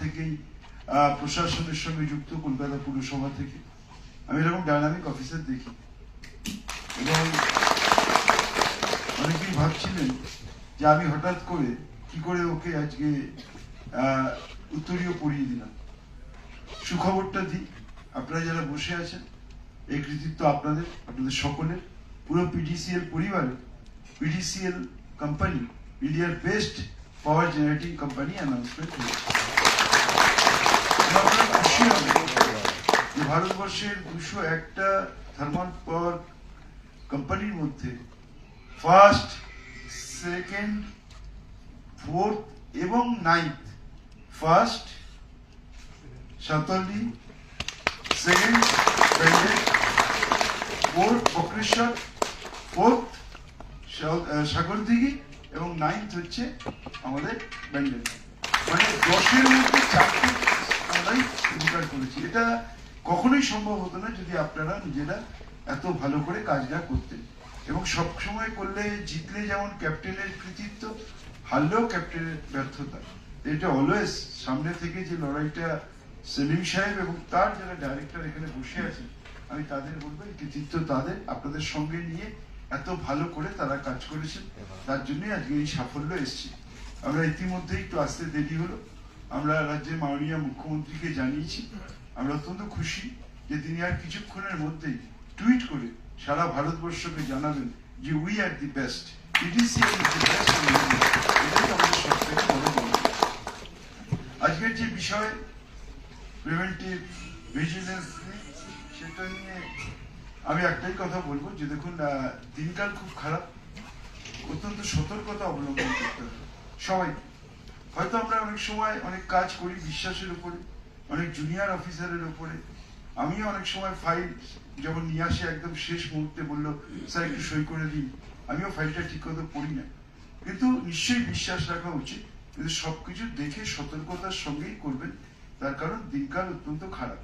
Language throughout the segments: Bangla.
থেকেই আহ, প্রশাসনের সঙ্গে যুক্ত কলকাতা পুরসভা থেকে। আমি এরকম ডায়নামিক অফিসার দেখি। এবং অনেকেই ভাবছিলেন যে আমি হঠাৎ করে কি করে ওকে আজকে উত্তরীয় পড়িয়ে দিলাম। সুখবরটা দিই। আপনারা যারা বসে আছেন এই কৃতিত্ব আপনাদের আপনাদের সকলের। পুরো পিডিসিএল পরিবারের পিডিসিএল কোম্পানি ইন্ডিয়ার best power generating company announcement হয়েছে আপনারা খুশি হবেন যে ভারতবর্ষের দুশো একটা থার্মাল পাওয়ার কোম্পানির মধ্যে ফার্স্ট সেকেন্ড ফোর্থ এবং ninth first সাতাল্লি second fourth Bakreshwar fourth Sagardighi এবং নাইন্থ হচ্ছে আমাদের ব্যান্ডেল মানে দশের মধ্যে চারটে আমরাই অধিকার করেছি। এটা কখনোই সম্ভব হতো না যদি আপনারা নিজেরা এত ভালো করে কাজটা করতেন। এবং সব সময় করলে জিতলে যেমন ক্যাপ্টেনের কৃতিত্ব, হারলেও ক্যাপ্টেনের ব্যর্থতা। এটা অলওয়েজ সামনে থেকে যে লড়াইটা সেলিম সাহেব এবং তার যারা ডাইরেক্টর এখানে বসে আছেন, আমি তাদের বলব কৃতিত্ব তাদের, আপনাদের সঙ্গে নিয়ে এত ভালো করে তারা কাজ করেছেন, তার জন্যই আজকে এই সাফল্য এসছে। আমরা ইতিমধ্যে একটু আসতে দেরি হলো। আমরা রাজ্যের মাননীয় মুখ্যমন্ত্রীকে জানিয়েছি আমরা অত্যন্ত খুশি যে তিনি আর কিছুক্ষণের মধ্যেই টুইট করে সারা ভারতবর্ষকে জানাবেন যে উই আর দি বেস্ট আজকের যে বিষয় প্রিভেন্টিভ ভিজিলেন্স সেটা নিয়ে আমি একটাই কথা বলব যে দেখুন দিনকাল খুব খারাপ। অত্যন্ত সতর্কতা অবলম্বন করতে হবে। সবাই হয়তো আমরা অনেক সময় অনেক কাজ করি, বিশ্বাসের উপরে। অনেক জুনিয়র অফিসারের উপরে। আমিও অনেক সময় ফাইল যখন নিয়ে আসে, একদম শেষ মুহূর্তে বলল, স্যার, একটু সই করে দিন। আমিও ফাইলটা ঠিক মতো পড়ি না। কিন্তু নিশ্চয়ই বিশ্বাস রাখা উচিত কিন্তু সবকিছু দেখে সতর্কতার সঙ্গেই করবেন। তার কারণ দিনকাল অত্যন্ত খারাপ।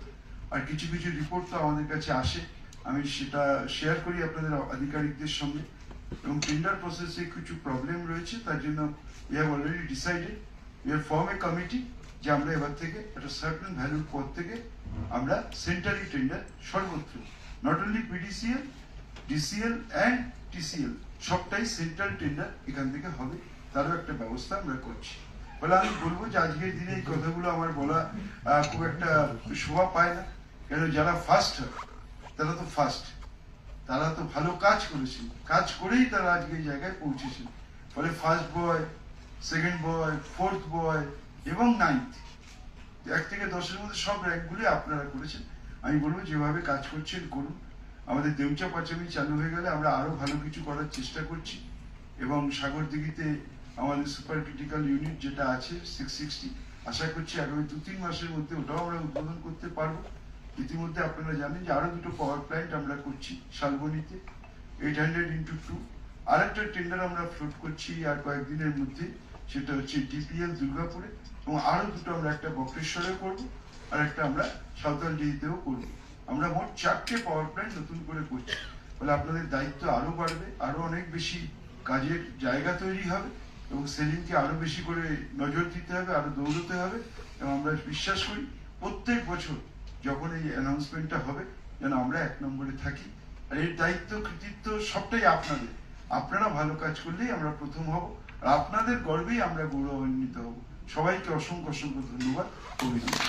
আর কিছু কিছু রিপোর্ট তো আমাদের কাছে আসে। আমি সেটা শেয়ার করি আপনাদের আধিকারিকদের সঙ্গে। এবং টেন্ডার প্রসেসে কিছু প্রবলেম রয়েছে, তার জন্য we have already decided we have form a committee যে আমরা এবার থেকে একটা সার্টেন ভ্যালুর পর থেকে আমরা সেন্ট্রালি টেন্ডার সর্বত্র not only PDCL DCL and TCL সবটাই সেন্ট্রাল টেন্ডার এখান থেকে হবে। তারও একটা ব্যবস্থা আমরা করছি। ফলে আমি বলব যে আজকের দিনে এই কথাগুলো আমার বলা খুব একটা শোভা পায় না। কেন যারা ফার্স্ট তারা তো ফার্স্ট তারা তো ভালো কাজ করেছে। কাজ করেই তারা আজকে এই জায়গায় পৌঁছেছে। ফলে first boy second boy fourth boy এবং নাইন্থ এক থেকে দশের মধ্যে সব র্যাঙ্কগুলি আপনারা করেছেন। আমি বলব, যেভাবে কাজ করছেন, করুন। আমাদের দেউচা পাচামি চালু হয়ে গেলে আমরা আরও ভালো কিছু করার চেষ্টা করছি। এবং সাগর দিঘিতে আমাদের সুপার ক্রিটিক্যাল ইউনিট যেটা আছে সিক্স সিক্সটি আশা করছি আগামী দু তিন মাসের মধ্যে ওটাও আমরা উদ্বোধন করতে পারব। ইতিমধ্যে আপনারা জানেন যে আরও দুটো পাওয়ার প্ল্যান্ট আমরা করছি শালবনীতে এইট হান্ড্রেড ইন্টু টু আরেকটা টেন্ডার আমরা ফ্লোট করছি আর কয়েকদিনের মধ্যে। সেটা হচ্ছে ডিপিএল দুর্গাপুরে, এবং আরও দুটো আমরা একটা বক্রেশ্বরে করব, আর একটা আমরা সাঁওতাল ডিহিতেও করব। আমরা মোট চারটে পাওয়ার প্ল্যান্ট নতুন করে করছি। ফলে আপনাদের দায়িত্ব আরও বাড়বে আরও অনেক বেশি কাজের জায়গা তৈরি হবে, এবং সেলিংকে আরও বেশি করে নজর দিতে হবে আরও দৌড়তে হবে, এবং আমরা বিশ্বাস করি প্রত্যেক বছর যখন এই অ্যানাউন্সমেন্টটা হবে, যেন আমরা এক নম্বরে থাকি। আর এর দায়িত্ব, কৃতিত্ব সবটাই আপনাদের। আপনারা ভালো কাজ করলেই আমরা প্রথম হব। আর আপনাদের গর্বেই আমরা গৌরবান্বিত হব। সবাইকে অসংখ্য অসংখ্য ধন্যবাদ। অভিনন্দন।